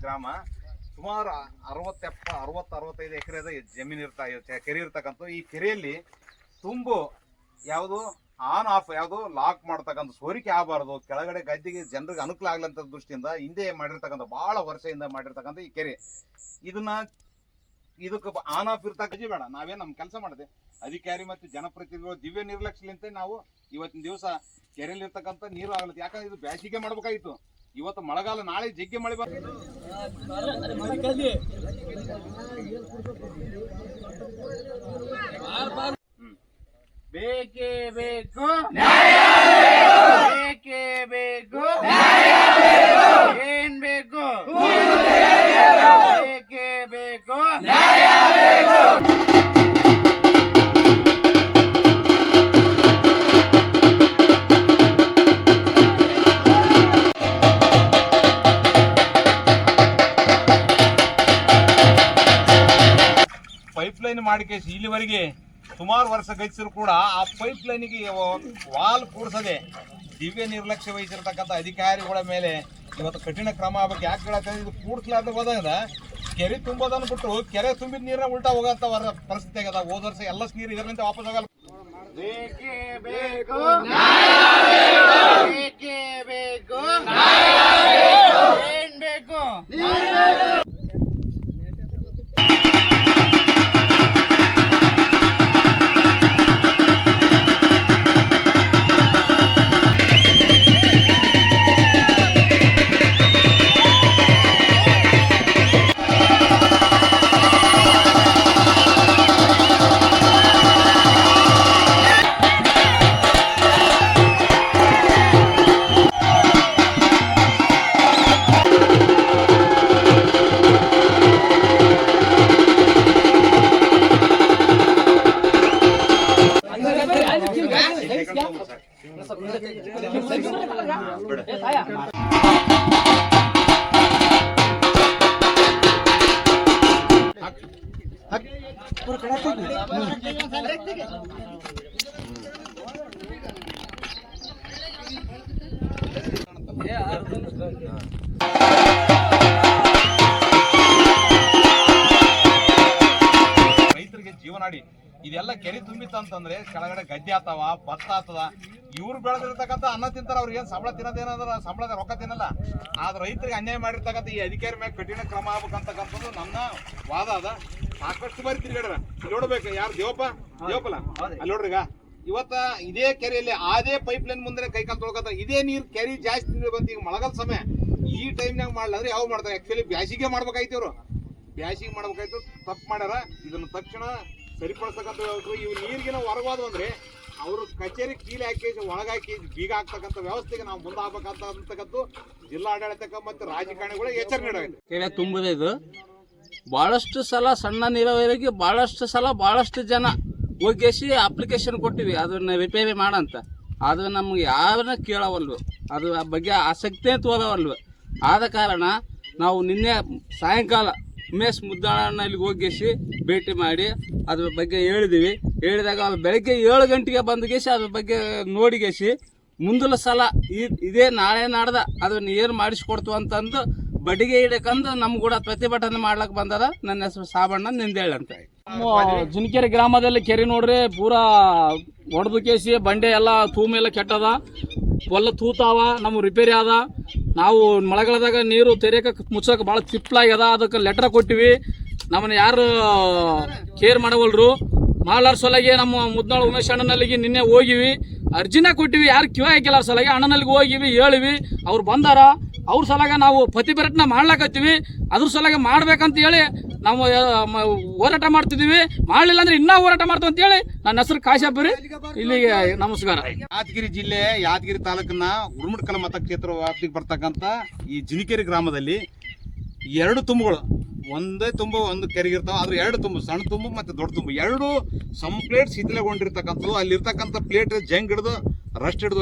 ಗ್ರಾಮ ಸುಮಾರು ಅರವತ್ತೆಪ್ಪ ಅರವತ್ತು ಅರವತ್ತೈದು ಎಕರೆದ ಜಮೀನು ಇರ್ತಾ ಕೆರೆ ಇರ್ತಕ್ಕಂಥ ಈ ಕೆರೆಯಲ್ಲಿ ತುಂಬು ಯಾವುದು ಆನ್ ಆಫ್ ಯಾವುದು ಲಾಕ್ ಮಾಡ್ತಕ್ಕಂಥ ಸೋರಿಕೆ ಆಗಬಾರ್ದು. ಕೆಳಗಡೆ ಗದ್ದೆಗೆ ಜನರಿಗೆ ಅನುಕೂಲ ಆಗ್ಲಂತ ದೃಷ್ಟಿಯಿಂದ ಹಿಂದೆ ಮಾಡಿರ್ತಕ್ಕಂಥ ಬಹಳ ವರ್ಷದಿಂದ ಮಾಡಿರ್ತಕ್ಕಂಥ ಈ ಕೆರೆ. ಇದನ್ನ ಇದಕ್ಕೆ ಆನ್ ಆಫ್ ಇರ್ತಕ್ಕ ಬೇಡ ನಾವೇ ನಮ್ಮ ಕೆಲಸ ಮಾಡಿದೆ. ಅಧಿಕಾರಿ ಮತ್ತು ಜನಪ್ರತಿನಿಧಿಗಳು ದಿವ್ಯ ನಿರ್ಲಕ್ಷ್ಯಲಿಂತೆ ನಾವು ಇವತ್ತಿನ ದಿವಸ ಕೆರೆಯಲ್ಲಿ ಇರ್ತಕ್ಕಂಥ ನೀರು ಆಗ್ಲತ್ತೆ ಯಾಕಂದ್ರೆ ಇದು ಬ್ಯಾಸಿಗೆ ಮಾಡ್ಬೇಕಾಗಿತ್ತು ಇವತ್ತು ಮಳೆಗಾಲ ನಾಳೆ ಜಗ್ಗಿ ಮಳೆ ಬೇಕು ಬೇಕೇ. ಪೈಪ್ ಲೈನ್ ಮಾಡಿಕೆ ಇಲ್ಲಿವರೆಗೆ ಸುಮಾರು ವರ್ಷ ಗತಿಸಿದ್ರು ಕೂಡ ಆ ಪೈಪ್ ಲೈನಿಗೆ ವಾಲ್ ಕೂಡಿಸದೆ ದಿವ್ಯ ನಿರ್ಲಕ್ಷ್ಯ ವಹಿಸಿರ್ತಕ್ಕಂಥ ಅಧಿಕಾರಿಗಳ ಮೇಲೆ ಇವತ್ತು ಕಠಿಣ ಕ್ರಮ ಆಗಬೇಕು. ಯಾಕೆ ಹೇಳಕ್ಕೆ ಇದು ಕೂಡಿಸ್ಲಾರ್ದ ಹೋದಾಗ ಕೆರೆ ತುಂಬೋದನ್ನು ಬಿಟ್ಟು ಕೆರೆ ತುಂಬಿದ ನೀರನ್ನ ಉಲ್ಟಾ ಹೋಗಂತ ವರ ಪರಿಸ್ಥಿತಿ ಆಗದ ಹೋದ ವರ್ಷ ಎಲ್ಲ ನೀರು ಇದರಿಂದ ವಾಪಸ್ ಆಗಲ್ಲ. ಬೇಕೇ. ರೈತರಿಗೆ ಜೀವನಾಡಿ ಇದೆಲ್ಲ ಕೆರೆ ತುಂಬಿತ್ತು ಅಂತಂದ್ರೆ ಕೆಳಗಡೆ ಗದ್ದೆ ಆತವ ಭತ್ತ ಆತದ ಇವ್ರು ಬೆಳೆದಿರ್ತಕ್ಕಂಥ ಅನ್ನ ತಿಂತಾರೆ ಅವ್ರಿಗೆ ಏನು ಸಂಬಳ ತಿನ್ನೋದೇನಂದ್ರ ಸಂಬಳದ ರೊಕ್ಕ ತಿನ್ನಲ್ಲ. ಆದ್ರೆ ರೈತರಿಗೆ ಅನ್ಯಾಯ ಮಾಡಿರ್ತಕ್ಕಂಥ ಈ ಅಧಿಕಾರಿ ಮೇಲೆ ಕಠಿಣ ಕ್ರಮ ಆಗ್ಬೇಕಂತಕ್ಕಂಥದ್ದು ನನ್ನ ವಾದ ಅದ. ಸಾಕಷ್ಟು ಬಾರಿ ತಿರ್ಗಾಡ್ರ ನೋಡ್ಬೇಕು ಯಾರು ದೇವಪ್ಪ? ದೇವಪ್ಪಲ್ಲ ಅಲ್ಲಿ ನೋಡ್ರಿಗ? ಇವತ್ತ ಇದೇ ಕೆರೆಯಲ್ಲಿ ಅದೇ ಪೈಪ್ ಲೈನ್ ಮುಂದೆ ಕೈಕಾಲು ತೊಳ್ಕೊತ ಇದೇ ನೀರು ಕೆರೆ ಜಾಸ್ತಿ ನೀರು ಬಂದು ಈಗ ಮಳಗಲ್ ಸಮಯ. ಈ ಟೈಮ್ನಾಗ ಮಾಡ್ಲಾದ್ರೆ ಯಾವ ಮಾಡ್ತಾರೆ? ಆಕ್ಚುಲಿ ಬ್ಯಾಸಿಗೆ ಮಾಡ್ಬೇಕಾಯ್ತು ಇವರು. ಬ್ಯಾಸಿಗೆ ಮಾಡ್ಬೇಕಾಯ್ತು ತಪ್ಪು ಮಾಡ್ಯಾರ. ಇದನ್ನು ತಕ್ಷಣ ಸರಿಪಡಿಸ್ತಕ್ಕಂಥ ಇವು ನೀರಿಗಿನ ಹೊರಗೋದು ಅಂದ್ರೆ ಅವರು ಕಚೇರಿ ಕೀಲಿ ಹಾಕಿ, ಒಳಗಾಕಿ ಬೀಗ ಹಾಕ್ತಕ್ಕಂಥ ವ್ಯವಸ್ಥೆಗೆ ನಾವು ಮುಂದೆ ಜಿಲ್ಲಾಡಳಿತಕ್ಕೆ ಮತ್ತು ರಾಜಕಾರಣಿಗಳು ಎಚ್ಚರಿಕೆ ನೀಡಬೇಕು. ತುಂಬುದೇ ಇದು. ಭಾಳಷ್ಟು ಸಲ ಸಣ್ಣ ನೀರಾವರಿಗೆ ಭಾಳಷ್ಟು ಸಲ ಭಾಳಷ್ಟು ಜನ ಹೋಗಿಸಿ ಅಪ್ಲಿಕೇಶನ್ ಕೊಟ್ಟಿವಿ. ಅದನ್ನ ರಿಪೇರಿ ಮಾಡಂತ. ಅದು ನಮ್ಗೆ ಯಾರನ್ನ ಕೇಳವಲ್ವು ಅದು ಆ ಬಗ್ಗೆ ಆಸಕ್ತಿಯೇ ತೋರವಲ್ವು ಆದ ಕಾರಣ ನಾವು ನಿನ್ನೆ ಸಾಯಂಕಾಲ ಉಮೇಶ್ ಮುದ್ದಾಳನಲ್ಲಿ ಹೋಗಿಸಿ ಭೇಟಿ ಮಾಡಿ ಅದ್ರ ಬಗ್ಗೆ ಹೇಳಿದೀವಿ. ಹೇಳಿದಾಗ ಬೆಳಗ್ಗೆ ಏಳು ಗಂಟೆಗೆ ಬಂದ್ಗೇಸಿ ಅದ್ರ ಬಗ್ಗೆ ನೋಡಿಗೇಸಿ ಮುಂದಿನ ಸಲ ಇದೇ ನಾಳೆ ನಾಡ್ದ ಅದನ್ನ ಏನು ಮಾಡಿಸ್ಕೊಡ್ತು ಅಂತಂದು ಬಡಿಗೆ ಇಡಕಂದು ನಮ್ಗೆ ಕೂಡ ಪ್ರತಿಭಟನೆ ಮಾಡ್ಲಕ್ ಬಂದದ. ನನ್ನ ಹೆಸರು ಸಾಬಣ್ಣ ನಿಂದೇಳ್ ಅಂತ. ಜುನಕೆರೆ ಗ್ರಾಮದಲ್ಲಿ ಕೆರೆ ನೋಡ್ರಿ, ಪೂರಾ ಹೊಡೆದು ಕೇಸಿ ಬಂಡೆ ಎಲ್ಲ ತೂಮ್ ಎಲ್ಲ ಕೆಟ್ಟದ. ಹೊಲ ತೂತಾವ, ನಮ್ಗೆ ರಿಪೇರಿ ಆದ. ನಾವು ಮಳೆಗಾಲದಾಗ ನೀರು ತೆರೆಯಕ ಮುಚ್ಚಕ್ಕೆ ಭಾಳ ತಿಪ್ಪಲಾಗ್ಯದ ಅದಕ್ಕೆ ಲೆಟ್ರ್ ಕೊಟ್ಟಿವಿ. ನಮ್ಮನ್ನ ಯಾರು ಕೇರ್ ಮಾಡವಲ್ರು. ಮಾಡ್ಲಾರ ಸಲಗೆ ನಮ್ಮ ಮುದ್ನಾಳು ಉಮೇಶ್ ಅಣ್ಣನಲ್ಲಿಗೆ ನಿನ್ನೆ ಹೋಗಿವಿ. ಅರ್ಜಿನ ಕೊಟ್ಟಿವಿ, ಯಾರು ಕಿವ ಹಾಕಿಲ್ಲ ಸಲಗೆ. ಅಣ್ಣನಲ್ಲಿಗೆ ಹೋಗಿವಿ, ಹೇಳಿವಿ. ಅವ್ರು ಬಂದಾರ. ಅವ್ರ ಸಲಾಗ ನಾವು ಪ್ರತಿಭಟನೆ ಮಾಡ್ಲಾಕತ್ತೀವಿ. ಅದ್ರ ಸಲಾಗ ಮಾಡ್ಬೇಕಂತ ಹೇಳಿ ನಾವು ಹೋರಾಟ ಮಾಡ್ತಿದೀವಿ ಮಾಡಲಿಲ್ಲ ಅಂದ್ರೆ ಇನ್ನೂ ಹೋರಾಟ ಮಾಡ್ತೀವಿ ಅಂತ ಹೇಳಿ ನನ್ನ ಹೆಸರು ಕಾಶಾಪುರಿ ಇಲ್ಲಿಗೆ ನಮಸ್ಕಾರ. ಯಾದಗಿರಿ ಜಿಲ್ಲೆ ಯಾದಗಿರಿ ತಾಲೂಕಿನ ಉರ್ಮಡ್ಕಲ ಮತಕ್ಷೇತ್ರ ವ್ಯಾಪ್ತಿಗೆ ಬರ್ತಕ್ಕಂಥ ಈ ಜಿನಿಕೇರಿ ಗ್ರಾಮದಲ್ಲಿ ಎರಡು ತುಂಬುಗಳು. ಒಂದೇ ತುಂಬು, ಒಂದು ಕೆರೆಗೆ ಇರ್ತಾವ. ಆದ್ರೆ ಎರಡು ತುಂಬು, ಸಣ್ಣ ತುಂಬು ಮತ್ತು ದೊಡ್ಡ ತುಂಬು. ಎರಡು ಸಂಪ್ಲೇಟ್ ಶಿಥಿಲಗೊಂಡಿರ್ತಕ್ಕಂಥದ್ದು ಅಲ್ಲಿರ್ತಕ್ಕಂಥ ಪ್ಲೇಟ್ ಜಂಗ್ ಹಿಡಿದು ರಸ್ಟ್ ಹಿಡಿದು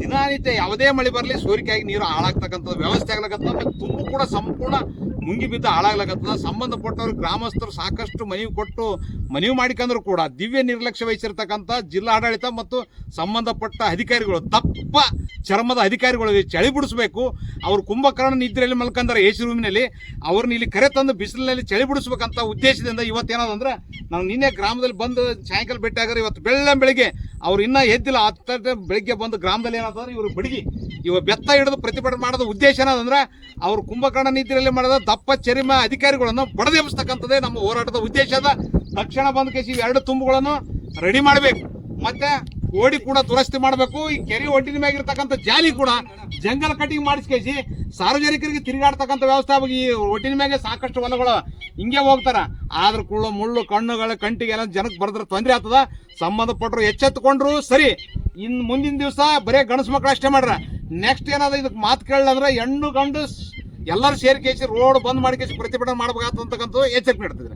ದಿನನಿತ್ಯ ಯಾವುದೇ ಮಳೆ ಬರಲಿ ಸೋರಿಕೆಯಾಗಿ ನೀರು ಹಾಳಾಗ್ತಕ್ಕಂಥ ವ್ಯವಸ್ಥೆ ಆಗ್ಲಕತ್ತದ, ಮತ್ತು ತುಂಬ ಕೂಡ ಸಂಪೂರ್ಣ ಮುಂಗಿ ಬಿದ್ದು ಹಾಳಾಗ್ಲಕತ್ತದ. ಸಂಬಂಧಪಟ್ಟವ್ರು ಗ್ರಾಮಸ್ಥರು ಸಾಕಷ್ಟು ಮನವಿ ಕೊಟ್ಟು ಮನವಿ ಮಾಡಿಕೊಂಡ್ರು ಕೂಡ ದಿವ್ಯ ನಿರ್ಲಕ್ಷ್ಯ ವಹಿಸಿರ್ತಕ್ಕಂಥ ಜಿಲ್ಲಾಡಳಿತ ಮತ್ತು ಸಂಬಂಧಪಟ್ಟ ಅಧಿಕಾರಿಗಳು ತಪ್ಪ ಚರ್ಮದ ಅಧಿಕಾರಿಗಳು ಚಳಿ ಬಿಡಿಸ್ಬೇಕು. ಅವರು ಕುಂಭಕರ್ಣ ನಿದ್ರೆಯಲ್ಲಿ ಮಲ್ಕಂದ್ರೆ ಎ ಸಿ ರೂಮಿನಲ್ಲಿ. ಅವ್ರನ್ನ ಇಲ್ಲಿ ಕರೆ ತಂದು ಬಿಸಿಲಿನಲ್ಲಿ ಚಳಿ ಬಿಡಿಸ್ಬೇಕಂತ ಉದ್ದೇಶದಿಂದ ಇವತ್ತೇನದಂದ್ರೆ ನಾವು ನಿನ್ನೆ ಗ್ರಾಮದಲ್ಲಿ ಬಂದು ಸಾಯಂಕಾಲ ಭೇಟಿ ಇವತ್ತು ಬೆಳ್ಳ ಬೆಳಿಗ್ಗೆ ಅವ್ರು ಇನ್ನೂ ಎದ್ದಿಲ್ಲ ಹತ್ತೆ ಬೆಳಿಗ್ಗೆ ಬಂದು ಗ್ರಾಮದಲ್ಲಿ ಏನಾದ್ರೆ ಇವರು ಬಡಗಿ ಇವ ಬೆತ್ತ ಹಿಡಿದು ಪ್ರತಿಭಟನೆ ಮಾಡೋದು ಉದ್ದೇಶ ಏನಂದ್ರೆ ಅವ್ರು ಕುಂಭಕರ್ಣ ನೀತಿಯಲ್ಲಿ ಮಾಡಿದ ದಪ್ಪ ಚರಿಮ ಅಧಿಕಾರಿಗಳನ್ನು ಬಡದೆಬ್ಸ್ತಕ್ಕಂಥದ್ದೇ ನಮ್ಮ ಹೋರಾಟದ ಉದ್ದೇಶ ಅದ. ತಕ್ಷಣ ಬಂದ ಕೇಸಿ ಎರಡು ತುಂಬುಗಳನ್ನು ರೆಡಿ ಮಾಡಬೇಕು. ಮತ್ತೆ ಓಡಿ ಕೂಡ ದುರಸ್ತಿ ಮಾಡಬೇಕು. ಈ ಕೆರೆ ಒಡ್ಡಿನ ಮ್ಯಾಗಿರ್ತಕ್ಕಂಥ ಜಾಲಿ ಕೂಡ ಜಂಗಲ್ ಕಟಿಂಗ್ ಮಾಡಿಸ್ಕೇಸಿ ಸಾರ್ವಜನಿಕರಿಗೆ ತಿರುಗಾಡ್ತಕ್ಕಂಥ ವ್ಯವಸ್ಥೆ ಈ ಒಡ್ಡಿನ ಮ್ಯಾಗೆ ಸಾಕಷ್ಟು ಹೊಲಗಳು ಹಿಂಗೆ ಹೋಗ್ತಾರ. ಆದ್ರ ಕುಳ್ಳು ಮುಳ್ಳು, ಕಣ್ಣುಗಳ ಕಂಟಿಗೆ ಎಲ್ಲ ಜನಕ್ಕೆ ಬರೆದ್ರೆ ತೊಂದರೆ ಆಗ್ತದ. ಸಂಬಂಧಪಟ್ಟರು ಎಚ್ಚೆತ್ತುಕೊಂಡ್ರು ಸರಿ. ಇನ್ ಮುಂದಿನ ದಿವಸ ಬರೇ ಗಣಸು ಮಕ್ಕಳು ಅಷ್ಟೇ ಮಾಡ್ರ. ನೆಕ್ಸ್ಟ್ ಏನಾದ ಇದಕ್ಕೆ ಮಾತು ಕೇಳಂದ್ರೆ ಹೆಣ್ಣು ಗಂಡು ಎಲ್ಲರೂ ಸೇರಿ ರೋಡ್ ಬಂದ್ ಮಾಡಿ ಕೇಸಿ ಪ್ರತಿಭಟನೆ ಮಾಡ್ಬೇಕಾಗ್ತಕ್ಕಂಥದ್ದು ಎಚ್ಚರಿಕೆ ನೀಡ್ತಿದ್ರೆ